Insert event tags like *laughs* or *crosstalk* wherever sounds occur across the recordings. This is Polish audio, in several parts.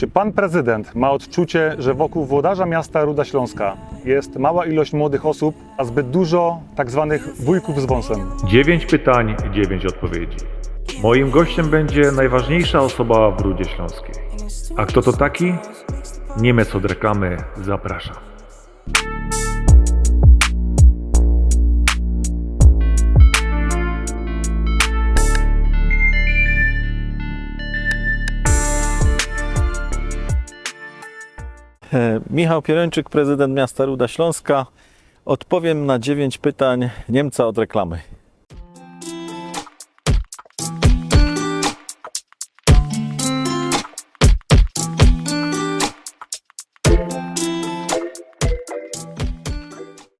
Czy pan prezydent ma odczucie, że wokół włodarza miasta Ruda Śląska jest mała ilość młodych osób, a zbyt dużo tak zwanych wujków z wąsem? Dziewięć pytań dziewięć odpowiedzi. Moim gościem będzie najważniejsza osoba w Rudzie Śląskiej. A kto to taki? Niemiec od reklamy zaprasza. *laughs* Michał Pierończyk, prezydent miasta Ruda Śląska. Odpowiem na 9 pytań Niemca od reklamy.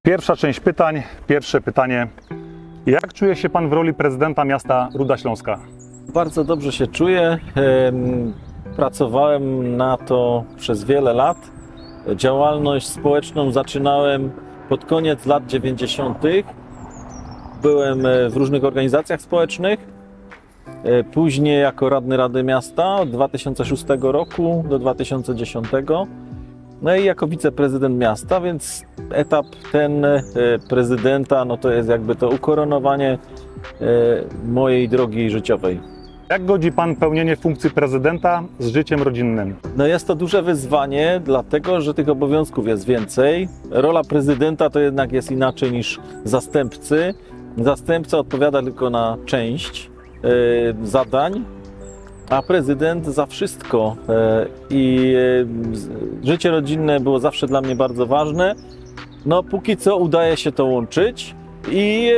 Pierwsza część pytań. Pierwsze pytanie. Jak czuje się pan w roli prezydenta miasta Ruda Śląska? Bardzo dobrze się czuję. Em, Pracowałem na to przez wiele lat. Działalność społeczną zaczynałem pod koniec lat 90. Byłem e, w różnych organizacjach społecznych. E, Później jako radny Rady Miasta od 2006 roku do 2010. No i jako wiceprezydent miasta, więc etap ten e, prezydenta, no to jest jakby to ukoronowanie mojej drogi życiowej. Jak godzi pan pełnienie funkcji prezydenta z życiem rodzinnym? No jest to duże wyzwanie, dlatego że tych obowiązków jest więcej. Rola prezydenta to jednak jest inaczej niż zastępcy. Zastępca odpowiada tylko na część e, zadań, a prezydent za wszystko. E, I e, życie rodzinne było zawsze dla mnie bardzo ważne. No póki co udaje się to łączyć i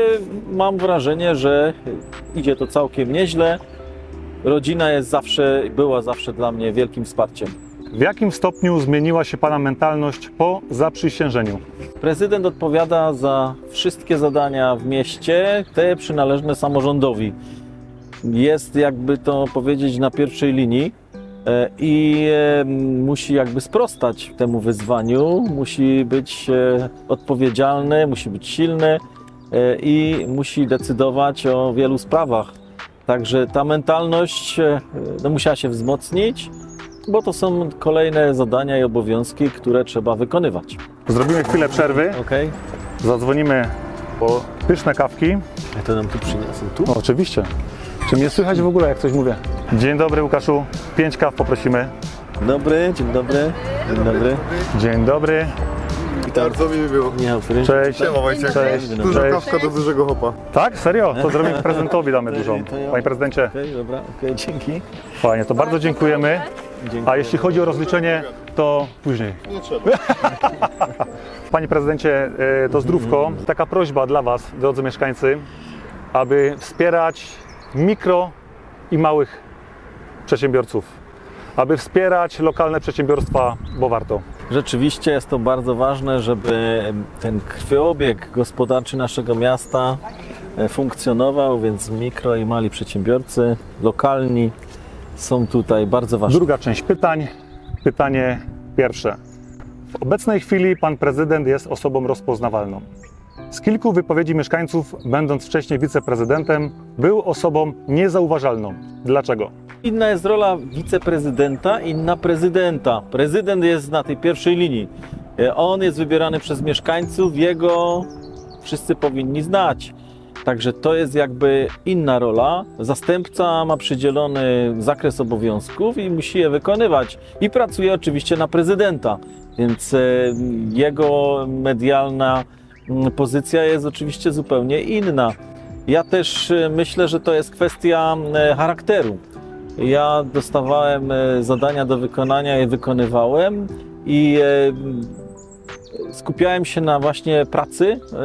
mam wrażenie, że idzie to całkiem nieźle. Rodzina jest zawsze, była zawsze dla mnie wielkim wsparciem. W jakim stopniu zmieniła się pana mentalność po zaprzysiężeniu? Prezydent odpowiada za wszystkie zadania w mieście, te przynależne samorządowi. Jest, jakby to powiedzieć, na pierwszej linii e, i e, musi jakby sprostać temu wyzwaniu, musi być e, odpowiedzialny, musi być silny i musi decydować o wielu sprawach. Także ta mentalność e, no, musiała się wzmocnić, bo to są kolejne zadania i obowiązki, które trzeba wykonywać. Zrobimy chwilę przerwy, Okej. zadzwonimy po pyszne kawki. A to nam tu przyniosą. Tu? No, oczywiście. Czy mnie słychać w ogóle, jak coś mówię? Dzień dobry, Łukaszu. Pięć kaw poprosimy. Dobry, dzień dobry. Dzień dobry. Dzień dobry. Witam. Bardzo mi było. Michał. Cześć. Siema Wojciech. Cześć. Duża Cześć. kawka do dużego hopa. Tak? Serio? To zrobimy prezentowi, damy dużą. Panie prezydencie, Okej, dobra, okej, dzięki. fajnie, to bardzo dziękujemy. Dzięki. A jeśli chodzi o rozliczenie, to później. Nie trzeba. *laughs* Panie prezydencie, e, to zdrówko. Taka prośba dla Was, drodzy mieszkańcy, aby wspierać mikro i małych przedsiębiorców. Aby wspierać lokalne przedsiębiorstwa, bo warto. Rzeczywiście jest to bardzo ważne, żeby ten krwiobieg gospodarczy naszego miasta e, funkcjonował, więc mikro i mali przedsiębiorcy lokalni są tutaj bardzo ważni. Druga część pytań. Pytanie pierwsze. W obecnej chwili pan prezydent jest osobą rozpoznawalną. Z kilku wypowiedzi mieszkańców, będąc wcześniej wiceprezydentem, był osobą niezauważalną. Dlaczego? Inna jest rola wiceprezydenta, inna prezydenta. Prezydent jest na tej pierwszej linii. E, On jest wybierany przez mieszkańców, jego wszyscy powinni znać. Także to jest jakby inna rola. Zastępca ma przydzielony zakres obowiązków i musi je wykonywać. I pracuje oczywiście na prezydenta, więc e, jego medialna mm, pozycja jest oczywiście zupełnie inna. Ja też e, myślę, że to jest kwestia charakteru. Ja dostawałem e, zadania do wykonania, je wykonywałem i e, skupiałem się na właśnie pracy, e,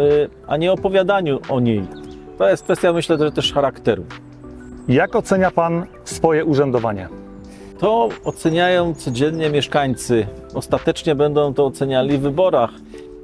a nie opowiadaniu o niej. To jest kwestia, myślę, że też charakteru. Jak ocenia pan swoje urzędowanie? To oceniają codziennie mieszkańcy. Ostatecznie będą to oceniali w wyborach.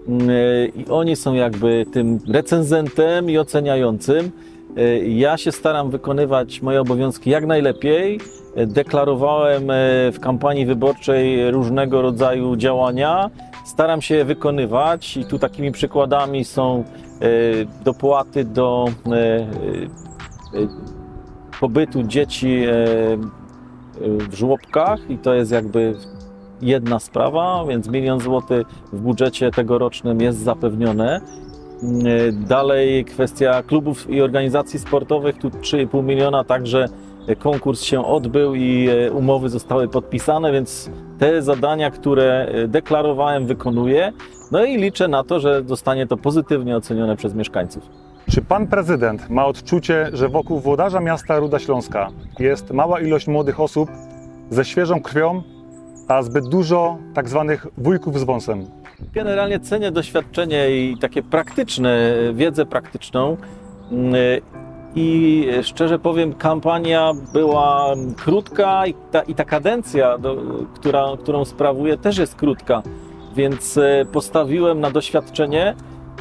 Mm, I oni są jakby tym recenzentem i oceniającym. E, Ja się staram wykonywać moje obowiązki jak najlepiej. E, Deklarowałem e, w kampanii wyborczej różnego rodzaju działania. Staram się je wykonywać i tu takimi przykładami są dopłaty do pobytu dzieci w żłobkach i to jest jakby jedna sprawa, więc milion złotych w budżecie tegorocznym jest zapewnione. Mm, Dalej kwestia klubów i organizacji sportowych, tu 3,5 miliona, także konkurs się odbył i e, umowy zostały podpisane, więc te zadania, które e, deklarowałem, wykonuję. No i liczę na to, że zostanie to pozytywnie ocenione przez mieszkańców. Czy pan prezydent ma odczucie, że wokół włodarza miasta Ruda Śląska jest mała ilość młodych osób ze świeżą krwią, a zbyt dużo tak zwanych wujków z wąsem? Generalnie cenię doświadczenie i takie praktyczne, wiedzę praktyczną. Mm, I szczerze powiem, kampania była krótka i ta, i ta kadencja, do, która, którą sprawuję, też jest krótka. Więc e, postawiłem na doświadczenie,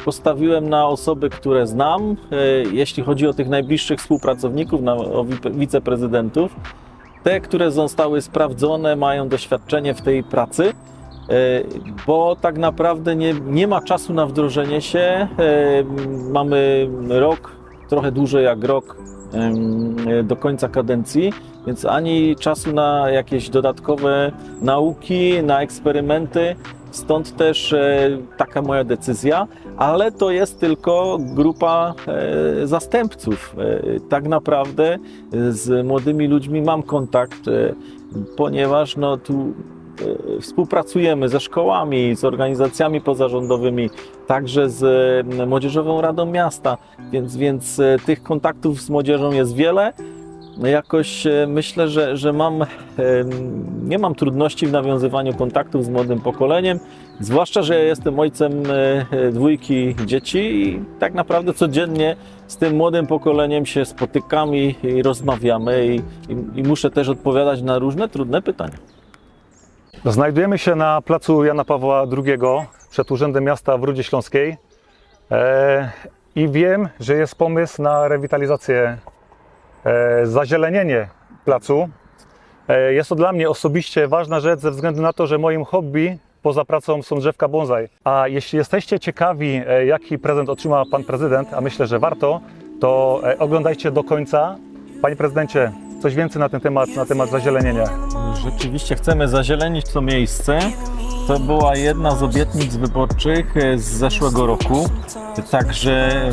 postawiłem na osoby, które znam, e, jeśli chodzi o tych najbliższych współpracowników, na, o wi- wiceprezydentów. Te, które zostały sprawdzone, mają doświadczenie w tej pracy. E, bo tak naprawdę nie, nie ma czasu na wdrożenie się. E, Mamy rok, trochę dłużej jak rok do końca kadencji, więc ani czasu na jakieś dodatkowe nauki, na eksperymenty. Stąd też e, taka moja decyzja, ale to jest tylko grupa zastępców. Tak naprawdę z młodymi ludźmi mam kontakt, ponieważ no, tu współpracujemy ze szkołami, z organizacjami pozarządowymi, także z e, Młodzieżową Radą Miasta, więc, więc e, tych kontaktów z młodzieżą jest wiele. Jakoś e, myślę, że, że mam, nie mam trudności w nawiązywaniu kontaktów z młodym pokoleniem, zwłaszcza, że ja jestem ojcem e, e, dwójki dzieci i tak naprawdę codziennie z tym młodym pokoleniem się spotykam i, i rozmawiamy i, i, i muszę też odpowiadać na różne trudne pytania. Znajdujemy się na placu Jana Pawła II przed Urzędem Miasta w Rudzie Śląskiej e, i wiem, że jest pomysł na rewitalizację, e, zazielenienie placu. E, jest to dla mnie osobiście ważna rzecz ze względu na to, że moim hobby poza pracą są drzewka bonsai. A jeśli jesteście ciekawi, jaki prezent otrzyma pan prezydent, a myślę, że warto, to oglądajcie do końca. Panie prezydencie, coś więcej na ten temat, na temat zazielenienia. Rzeczywiście chcemy zazielenić to miejsce. To była jedna z obietnic wyborczych e, z zeszłego roku. Także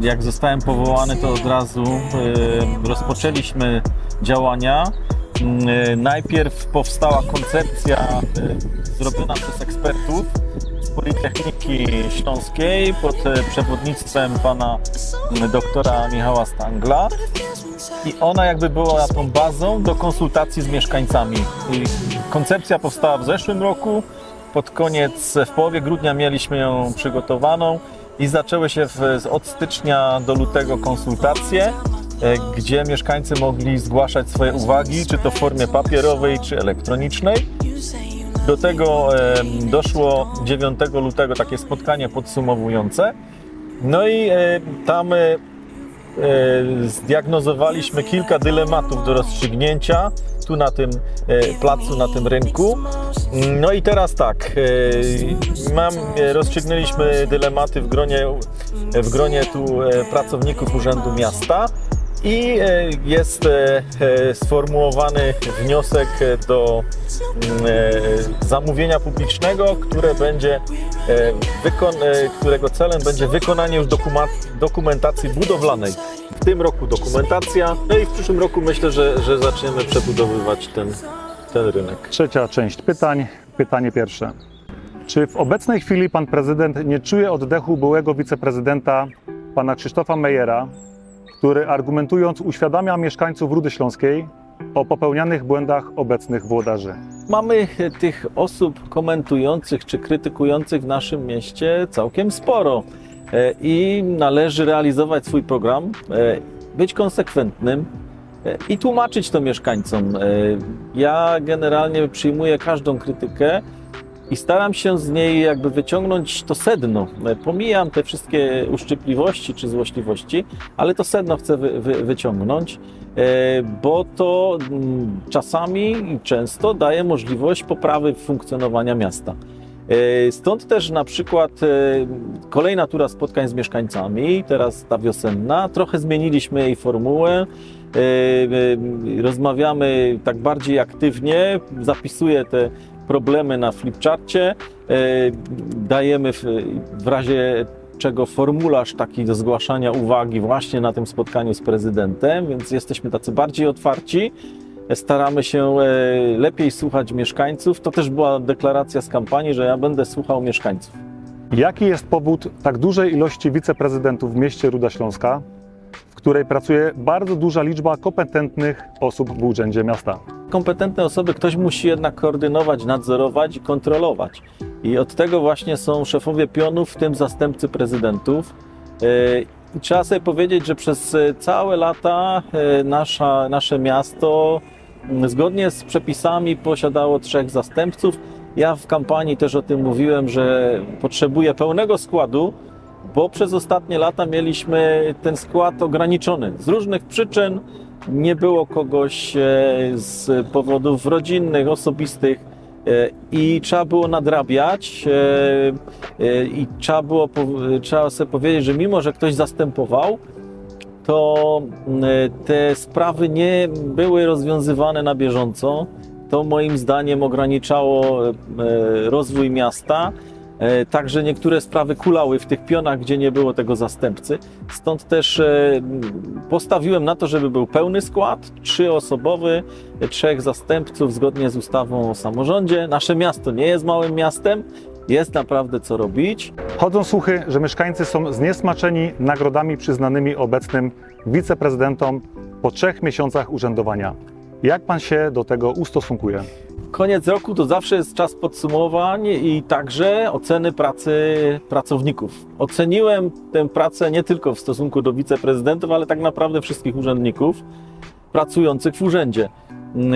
jak zostałem powołany, to od razu e, rozpoczęliśmy działania. E, Najpierw powstała koncepcja zrobiona przez ekspertów Politechniki Śląskiej pod e, przewodnictwem pana doktora Michała Stangla. I ona jakby była tą bazą do konsultacji z mieszkańcami. I koncepcja powstała w zeszłym roku. Pod koniec, w połowie grudnia mieliśmy ją przygotowaną i zaczęły się w, od stycznia do lutego konsultacje, e, gdzie mieszkańcy mogli zgłaszać swoje uwagi, czy to w formie papierowej, czy elektronicznej. Do tego doszło 9 lutego takie spotkanie podsumowujące. No i e, tam e, e, zdiagnozowaliśmy kilka dylematów do rozstrzygnięcia tu na tym placu, na tym rynku. No i teraz tak, mam, rozstrzygnęliśmy dylematy w gronie, w gronie tu pracowników Urzędu Miasta i e, jest e, e, sformułowany wniosek do mm, zamówienia publicznego, które będzie którego celem będzie wykonanie już dokumentacji budowlanej. W tym roku dokumentacja, no i w przyszłym roku myślę, że, że zaczniemy przebudowywać ten, ten rynek. Trzecia część pytań. Pytanie pierwsze. Czy w obecnej chwili pan prezydent nie czuje oddechu byłego wiceprezydenta, pana Krzysztofa Mejera, który argumentując uświadamia mieszkańców Rudy Śląskiej o popełnianych błędach obecnych włodarzy? Mamy tych osób komentujących czy krytykujących w naszym mieście całkiem sporo E, i należy realizować swój program, e, być konsekwentnym e, i tłumaczyć to mieszkańcom. Ja generalnie przyjmuję każdą krytykę i staram się z niej jakby wyciągnąć to sedno. E, Pomijam te wszystkie uszczypliwości czy złośliwości, ale to sedno chcę wy, wy, wyciągnąć, e, bo to mm, czasami i często daje możliwość poprawy funkcjonowania miasta. E, Stąd też na przykład kolejna tura spotkań z mieszkańcami, teraz ta wiosenna, trochę zmieniliśmy jej formułę. Rozmawiamy tak bardziej aktywnie, zapisuję te problemy na flipcharcie, e, dajemy w, w razie czego formularz taki do zgłaszania uwagi właśnie na tym spotkaniu z prezydentem, więc jesteśmy tacy bardziej otwarci. Staramy się e, lepiej słuchać mieszkańców. To też była deklaracja z kampanii, że ja będę słuchał mieszkańców. Jaki jest powód tak dużej ilości wiceprezydentów w mieście Ruda Śląska, w której pracuje bardzo duża liczba kompetentnych osób w urzędzie miasta? Kompetentne osoby ktoś musi jednak koordynować, nadzorować i kontrolować. I od tego właśnie są szefowie pionów, w tym zastępcy prezydentów. E, I trzeba sobie powiedzieć, że przez e, całe lata e, nasza, nasze miasto zgodnie z przepisami posiadało trzech zastępców. Ja w kampanii też o tym mówiłem, że potrzebuję pełnego składu, bo przez ostatnie lata mieliśmy ten skład ograniczony z różnych przyczyn. Nie było kogoś e, z powodów rodzinnych, osobistych e, i trzeba było nadrabiać e, i trzeba było trzeba sobie powiedzieć, że mimo, że ktoś zastępował, to te sprawy nie były rozwiązywane na bieżąco. To moim zdaniem ograniczało rozwój miasta. E, Także niektóre sprawy kulały w tych pionach, gdzie nie było tego zastępcy. Stąd też e, postawiłem na to, żeby był pełny skład, trzyosobowy, e, trzech zastępców zgodnie z ustawą o samorządzie. Nasze miasto nie jest małym miastem, jest naprawdę co robić. Chodzą słuchy, że mieszkańcy są zniesmaczeni nagrodami przyznanymi obecnym wiceprezydentom po trzech miesiącach urzędowania. Jak pan się do tego ustosunkuje? Koniec roku to zawsze jest czas podsumowań i także oceny pracy pracowników. Oceniłem tę pracę nie tylko w stosunku do wiceprezydentów, ale tak naprawdę wszystkich urzędników pracujących w urzędzie. Yy,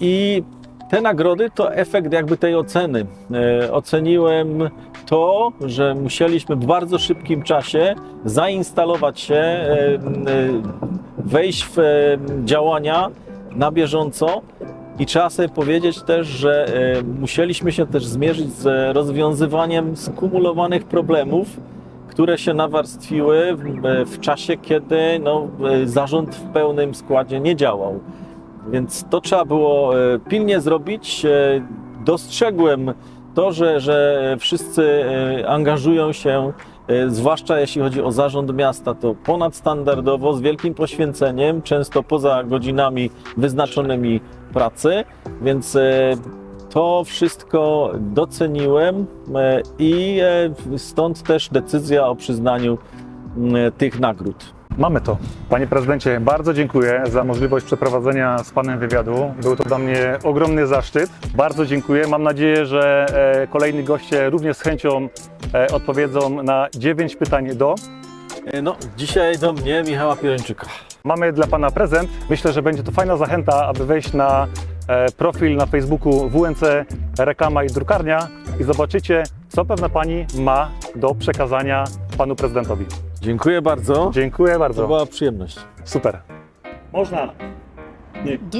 I te nagrody to efekt jakby tej oceny. Yy, Oceniłem to, że musieliśmy w bardzo szybkim czasie zainstalować się, yy, wejść w działania na bieżąco i trzeba sobie powiedzieć też, że e, musieliśmy się też zmierzyć z rozwiązywaniem skumulowanych problemów, które się nawarstwiły w, e, czasie, kiedy no, e, zarząd w pełnym składzie nie działał. Więc to trzeba było pilnie zrobić. Dostrzegłem to, że, że wszyscy angażują się, zwłaszcza jeśli chodzi o zarząd miasta, to ponadstandardowo, z wielkim poświęceniem, często poza godzinami wyznaczonymi pracy, więc e, to wszystko doceniłem e, i stąd też decyzja o przyznaniu tych nagród. Mamy to. Panie prezydencie, bardzo dziękuję za możliwość przeprowadzenia z panem wywiadu. Był to dla mnie ogromny zaszczyt. Bardzo dziękuję. Mam nadzieję, że e, kolejni goście również z chęcią e, odpowiedzą na dziewięć pytań do. E, No, dzisiaj do mnie Michała Pierończyka. Mamy dla pana prezent. Myślę, że będzie to fajna zachęta, aby wejść na profil na Facebooku WNC Reklama i Drukarnia i zobaczycie, co pewna pani ma do przekazania panu prezydentowi. Dziękuję bardzo. Dziękuję To bardzo. była przyjemność. Super. Można. Nie. Do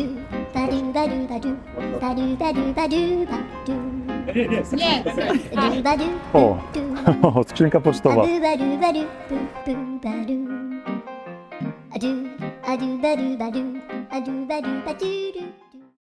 O. O, skrzynka pocztowa. Do do do do do. Do do do.